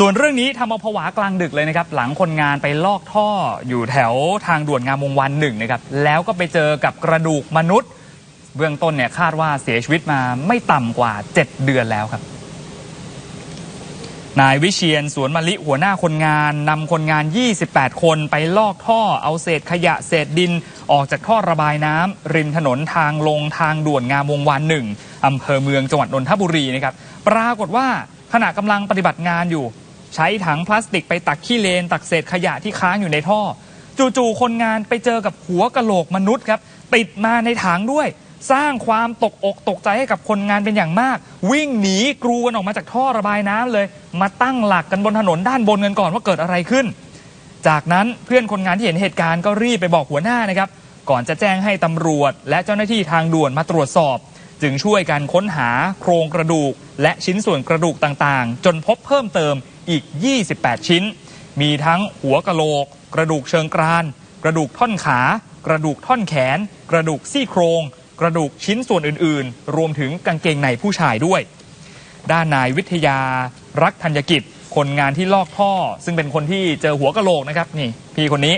ส่วนเรื่องนี้ทำเอาผวากลางดึกเลยนะครับ หลังคนงานไปลอกท่ออยู่แถวทางด่วนงามวงวานหนึ่งนะครับ แล้วก็ไปเจอกับกระดูกมนุษย์ เบื้องต้นเนี่ยคาดว่าเสียชีวิตมาไม่ต่ำกว่า 7 เดือนแล้วครับ นายวิเชียนสวนมะลิหัวหน้าคนงานนำคนงาน 28 คนไปลอกท่อเอาเศษขยะเศษดินออกจากท่อระบายน้ำริมถนนทางลงทางด่วนงามวงวานหนึ่งอำเภอเมืองจังหวัดนนทบุรีนะครับ ปรากฏว่าขณะกำลังปฏิบัติงานอยู่ ใช้ถังพลาสติกไปตักขี้เลน ตักเศษขยะที่ค้างอยู่ในท่อ จู่ๆคนงานไปเจอกับหัวกะโหลกมนุษย์ครับ ติดมาในถังด้วย สร้างความตกอกตกใจให้กับคนงานเป็นอย่างมาก วิ่งหนีกรูกันออกมาจากท่อระบายน้ำเลย มาตั้งหลักกันบนถนนด้านบนกันก่อนว่าเกิดอะไรขึ้น จากนั้นเพื่อนคนงานที่เห็นเหตุการณ์ก็รีบไปบอกหัวหน้านะครับ ก่อนจะแจ้งให้ตำรวจ และเจ้าหน้าที่ทางด่วนมาตรวจสอบ จึงช่วยกันค้นหาโครงกระดูก และชิ้นส่วนกระดูกต่างๆ จนพบเพิ่มเติมอีก 28 ชิ้น มีทั้งหัวกะโหลก กระดูกเชิงกราน กระดูกท่อนขา กระดูกท่อนแขน กระดูกซี่โครง กระดูกชิ้นส่วนอื่นๆ รวมถึงกางเกงในผู้ชายด้วย ด้านนายวิทยารักธัญกิจ คนงานที่ลอกท่อ ซึ่งเป็นคนที่เจอหัวกะโหลกนะครับนี่พี่คนนี้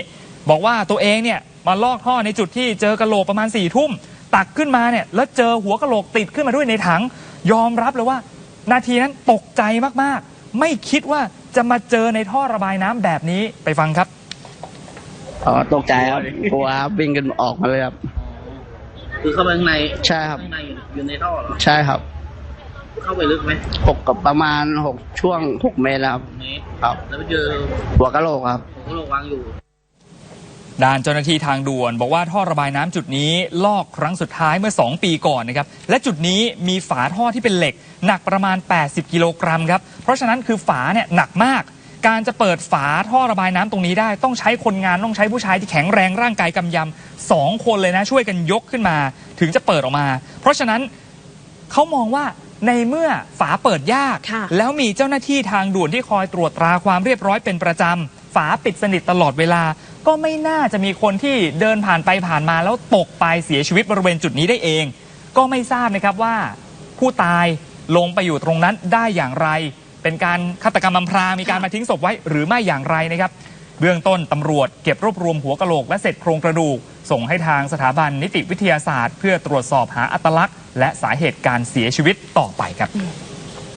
บอกว่าตัวเองเนี่ยมาลอกท่อในจุดที่เจอกะโหลกประมาณสี่ทุ่ม ตักขึ้นมาเนี่ยแล้วเจอหัวกะโหลกติดขึ้นมาด้วยในถัง ยอมรับเลยว่า นาทีนั้นตกใจมากๆ ไม่คิดว่าจะมาเจอในท่อระบายน้ำแบบนี้ไปฟังครับอ๋อตกใจครับกลัวครับวิ่งกันออกมาเลยครับคือเข้าไปข้างในใช่ครับข้างในอยู่ในท่อเหรอใช่ครับ เข้าไปลึกไหมหกกับประมาณหกช่วงหกเมตรแล้วครับเมตรครับ แล้วไปเจอหัวกะโหลกครับหัวกะโหลกวางอยู่ ด้านเจ้าหน้าที่ทางด่วน บอกว่าท่อระบายน้ำจุดนี้ลอกครั้งสุดท้ายเมื่อ 2 ปีก่อนนะครับและจุดนี้มีฝาท่อที่เป็นเหล็ก หนักประมาณ 80 กิโลกรัมครับเพราะฉะนั้นคือฝาเนี่ยหนักมาก การจะเปิดฝาท่อระบายน้ำตรงนี้ได้ ต้องใช้คนงานต้องใช้ผู้ชายที่แข็งแรงร่างกายกำยำสองคนเลยนะช่วยกันยกขึ้นมา ถึงจะเปิดออกมา เพราะฉะนั้นเขามองว่าในเมื่อฝาเปิดยากค่ะแล้วมีเจ้าหน้าที่ทางด่วนที่คอยตรวจตราความเรียบร้อยเป็นประจำฝาปิดสนิทตลอดเวลา ก็ไม่น่าจะมีคนที่เดินผ่านไปผ่านมาแล้วตกไปเสียชีวิตบริเวณจุดนี้ได้เอง ก็ไม่ทราบนะครับว่า ผู้ตายลงไปอยู่ตรงนั้นได้อย่างไร เป็นการฆาตกรรมอำพรางมีการมาทิ้งศพไว้หรือไม่อย่างไรนะครับ เบื้องต้นตำรวจเก็บรวบรวมหัวกะโหลกและเศษโครงกระดูก ส่งให้ทางสถาบันนิติวิทยาศาสตร์ เพื่อตรวจสอบหาอัตลักษณ์ และสาเหตุการเสียชีวิตต่อไปครับ